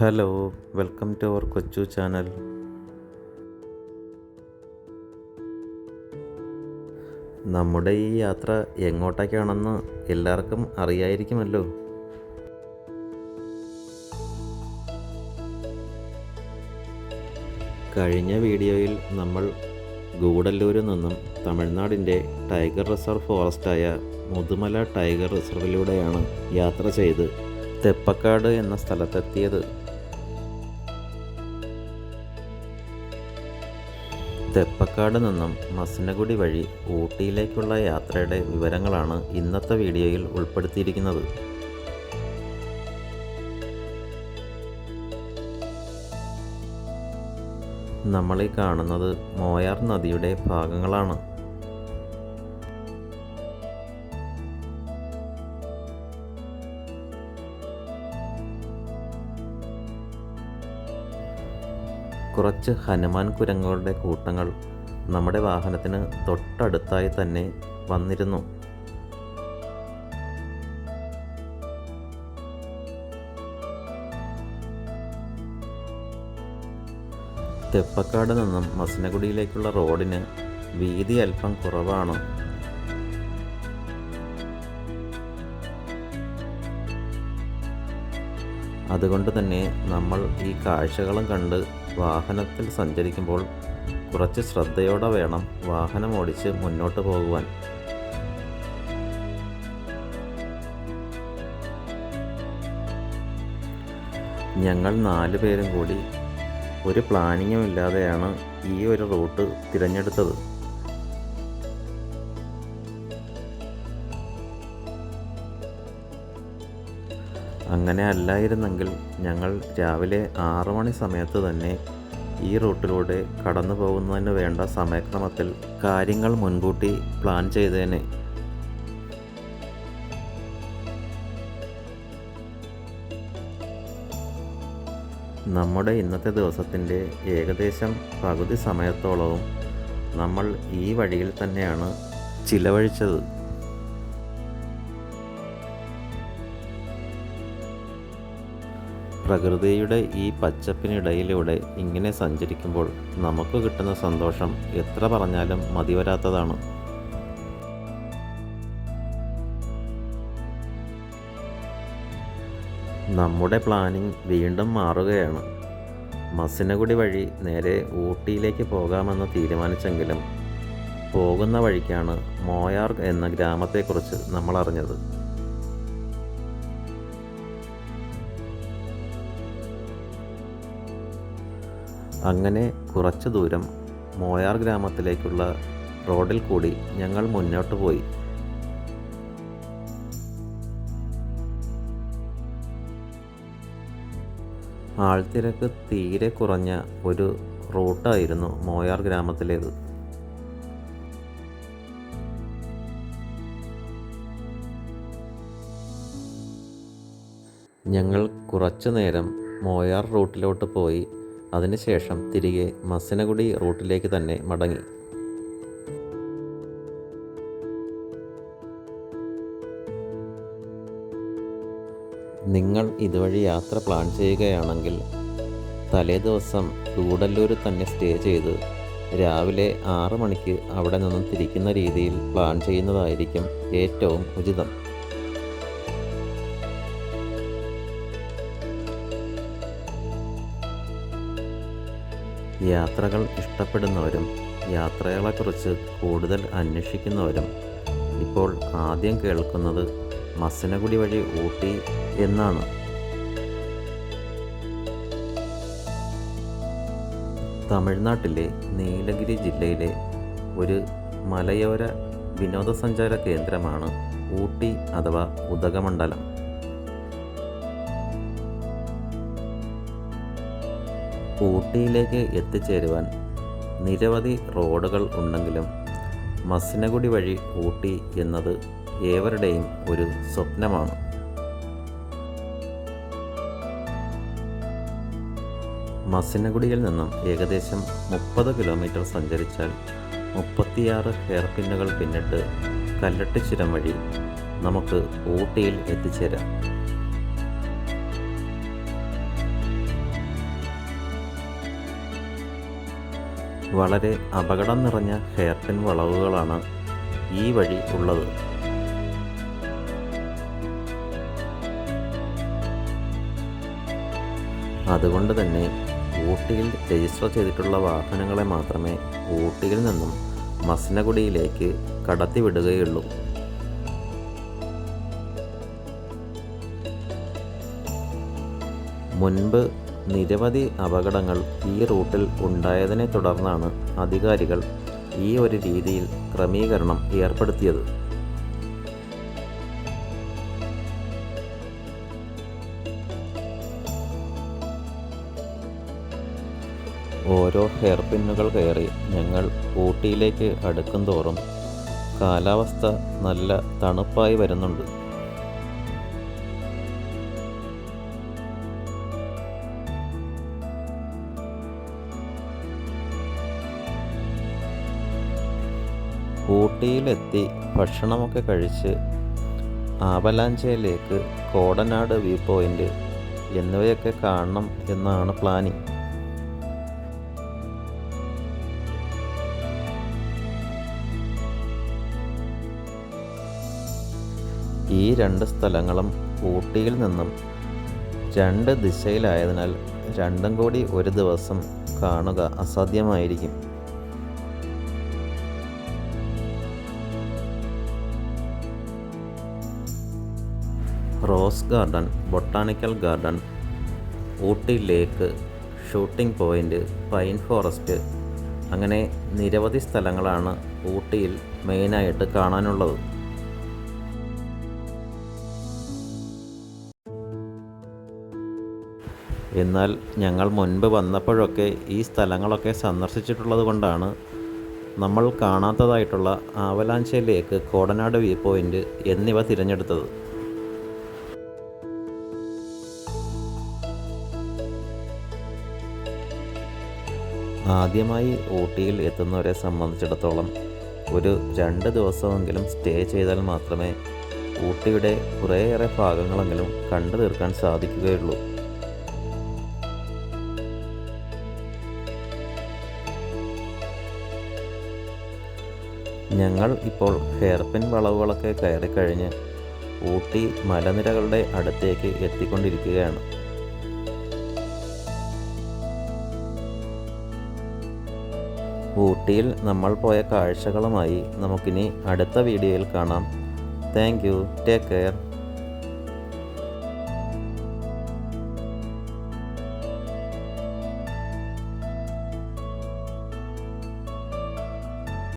Hello welcome to our കൊച്ചു channel നമ്മുടെ ഈ യാത്ര എങ്ങോട്ടേക്കാണെന്ന് എല്ലാവർക്കും അറിയായിരിക്കുമല്ലോ. കഴിഞ്ഞ വീഡിയോയിൽ നമ്മൾ ഗൂഡല്ലൂരിൽ നിന്നും തമിഴ്നാടിന്റെ ടൈഗർ റിസർവ് ഫോറസ്റ്റായ മുതുമല ടൈഗർ റിസർവിലൂടെയാണ് യാത്ര ചെയ്ത് തെപ്പക്കാട് എന്ന സ്ഥലത്തെത്തിയത്. തെപ്പക്കാട് നിന്നും മസനഗുഡി വഴി ഊട്ടിയിലേക്കുള്ള യാത്രയുടെ വിവരങ്ങളാണ് ഇന്നത്തെ വീഡിയോയിൽ ഉൾപ്പെടുത്തിയിരിക്കുന്നത്. നമ്മളീ കാണുന്നത് മോയാർ നദിയുടെ ഭാഗങ്ങളാണ്. കുറച്ച് ഹനുമാൻ കുരങ്ങുകളുടെ കൂട്ടങ്ങൾ നമ്മുടെ വാഹനത്തിന് തൊട്ടടുത്തായി തന്നെ വന്നിരുന്നു. തെപ്പക്കാട് നിന്നും മസനഗുഡിയിലേക്കുള്ള റോഡിന് വീതി അല്പം കുറവാണ്. അതുകൊണ്ട് തന്നെ നമ്മൾ ഈ കാഴ്ചകളും കണ്ട് വാഹനത്തിൽ സഞ്ചരിക്കുമ്പോൾ കുറച്ച് ശ്രദ്ധയോടെ വേണം വാഹനം ഓടിച്ച് മുന്നോട്ട് പോകുവാൻ. ഞങ്ങൾ നാല് പേരും കൂടി ഒരു പ്ലാനിങ്ങും ഇല്ലാതെയാണ് ഈ ഒരു റൂട്ട് തിരഞ്ഞെടുത്തത്. അങ്ങനെ അല്ലായിരുന്നെങ്കിൽ ഞങ്ങൾ രാവിലെ ആറു മണി സമയത്ത് തന്നെ ഈ റൂട്ടിലൂടെ കടന്നു പോകുന്നതിന് വേണ്ട സമയക്രമത്തിൽ കാര്യങ്ങൾ മുൻകൂട്ടി പ്ലാൻ ചെയ്തേനെ. നമ്മുടെ ഇന്നത്തെ ദിവസത്തിന്റെ ഏകദേശം പകുതി സമയത്തോളവും നമ്മൾ ഈ വഴിയിൽ തന്നെയാണ് ചിലവഴിച്ചത്. പ്രകൃതിയുടെ ഈ പച്ചപ്പിനിടയിലൂടെ ഇങ്ങനെ സഞ്ചരിക്കുമ്പോൾ നമുക്ക് കിട്ടുന്ന സന്തോഷം എത്ര പറഞ്ഞാലും മതിവരാത്തതാണ്. നമ്മുടെ പ്ലാനിംഗ് വീണ്ടും മാറുകയാണ്. മസിനഗുഡി വഴി നേരെ ഊട്ടിയിലേക്ക് പോകാമെന്ന് തീരുമാനിച്ചെങ്കിലും പോകുന്ന വഴിക്കാണ് മോയാർഗ് എന്ന ഗ്രാമത്തെക്കുറിച്ച് നമ്മൾ അറിഞ്ഞത് അങ്ങനെ കുറച്ച് ദൂരം മോയാർ ഗ്രാമത്തിലേക്കുള്ള റോഡിൽ കൂടി ഞങ്ങൾ മുന്നോട്ട് പോയി. ആൾത്തിരക്ക് തീരെ കുറഞ്ഞ ഒരു റൂട്ടായിരുന്നു മോയാർ ഗ്രാമത്തിലേത്. ഞങ്ങൾ കുറച്ചു നേരം മോയാർ റൂട്ടിലോട്ട് പോയി. അതിനുശേഷം തിരികെ മസനഗുഡി റൂട്ടിലേക്ക് തന്നെ മടങ്ങി. നിങ്ങൾ ഇതുവഴി യാത്ര പ്ലാൻ ചെയ്യുകയാണെങ്കിൽ തലേദിവസം കൂടല്ലൂർ തന്നെ സ്റ്റേ ചെയ്ത് രാവിലെ ആറ് മണിക്ക് അവിടെ നിന്നും തിരിക്കുന്ന രീതിയിൽ പ്ലാൻ ചെയ്യുന്നതായിരിക്കും ഏറ്റവും ഉചിതം. യാത്രകൾ ഇഷ്ടപ്പെടുന്നവരും യാത്രകളെക്കുറിച്ച് കൂടുതൽ അന്വേഷിക്കുന്നവരും ഇപ്പോൾ ആദ്യം കേൾക്കുന്നത് മസനഗുഡി വഴി ഊട്ടി എന്നാണ്. തമിഴ്നാട്ടിലെ നീലഗിരി ജില്ലയിലെ ഒരു മലയോര വിനോദസഞ്ചാര കേന്ദ്രമാണ് ഊട്ടി അഥവാ ഉദകമണ്ഡലം. ഊട്ടിയിലേക്ക് എത്തിച്ചേരുവാൻ നിരവധി റോഡുകൾ ഉണ്ടെങ്കിലും മസിനഗുഡി വഴി ഊട്ടി എന്നത് ഏവരുടെയും ഒരു സ്വപ്നമാണ്. മസിനഗുഡിയിൽ നിന്നും ഏകദേശം മുപ്പത് കിലോമീറ്റർ സഞ്ചരിച്ചാൽ മുപ്പത്തിയാറ് ഹെയർപിന്നുകൾ പിന്നിട്ട് കല്ലട്ടിച്ചുരം വഴി നമുക്ക് ഊട്ടിയിൽ എത്തിച്ചേരാം. വളരെ അപകടം നിറഞ്ഞ ഹെയർപിൻ വളവുകളാണ് ഈ വഴി ഉള്ളത്. അതുകൊണ്ട് തന്നെ ഊട്ടിയിൽ രജിസ്റ്റർ ചെയ്തിട്ടുള്ള വാഹനങ്ങളെ മാത്രമേ ഊട്ടിയിൽ നിന്നും മസനഗുഡിയിലേക്ക് കടത്തിവിടുകയുള്ളൂ. മുൻപ് നിരവധി അപകടങ്ങൾ ഈ റൂട്ടിൽ ഉണ്ടായതിനെ തുടർന്നാണ് അധികാരികൾ ഈ ഒരു രീതിയിൽ ക്രമീകരണം ഏർപ്പെടുത്തിയത്. ഓരോ ഹെയർപിന്നുകൾ കയറി ഞങ്ങൾ ഊട്ടിയിലേക്ക് അടുക്കും തോറും കാലാവസ്ഥ നല്ല തണുപ്പായി വരുന്നുണ്ട്. ഊട്ടിയിലെത്തി ഭക്ഷണമൊക്കെ കഴിച്ച് ആവലാഞ്ചയിലേക്ക് കോടനാട് വ്യൂ പോയിന്റ് എന്നിവയൊക്കെ കാണണം എന്നാണ് പ്ലാനിങ് ഈ രണ്ട് സ്ഥലങ്ങളും ഊട്ടിയിൽ നിന്നും രണ്ട് ദിശയിലായതിനാൽ രണ്ടും കൂടി ഒരു ദിവസം കാണുക അസാധ്യമായിരിക്കും. Rose garden botanical garden Ooty lake shooting point pine forest. അങ്ങനെ നിരവധി സ്ഥലങ്ങളാണ് ഊട്ടിയിൽ മെയിനായിട്ട് കാണാനുള്ളത്. എന്നാൽ ഞങ്ങൾ മുൻപ് വന്നപ്പോഴൊക്കെ ഈ സ്ഥലങ്ങളൊക്കെ സന്ദർശിച്ചിട്ടുള്ളത് കൊണ്ടാണ് നമ്മൾ കാണാത്തതായിട്ടുള്ള avalanche lake Kodanad view point എന്നിവ തിരഞ്ഞെടുത്തത്. ആദ്യമായി ഊട്ടിയിൽ എത്തുന്നവരെ സംബന്ധിച്ചിടത്തോളം ഒരു രണ്ട് ദിവസമെങ്കിലും സ്റ്റേ ചെയ്താൽ മാത്രമേ ഊട്ടിയുടെ കുറേയേറെ ഭാഗങ്ങളെങ്കിലും കണ്ടു തീർക്കാൻ സാധിക്കുകയുള്ളൂ. ഞങ്ങൾ ഇപ്പോൾ ഹെയർപിൻ വളവുകളൊക്കെ കയറിക്കഴിഞ്ഞ് ഊട്ടി മലനിരകളുടെ അടുത്തേക്ക് എത്തിക്കൊണ്ടിരിക്കുകയാണ്. ഊട്ടിയിൽ നമ്മൾ പോയ കാഴ്ചകളുമായി നമുക്കിനി അടുത്ത വീഡിയോയിൽ കാണാം. Thank you take care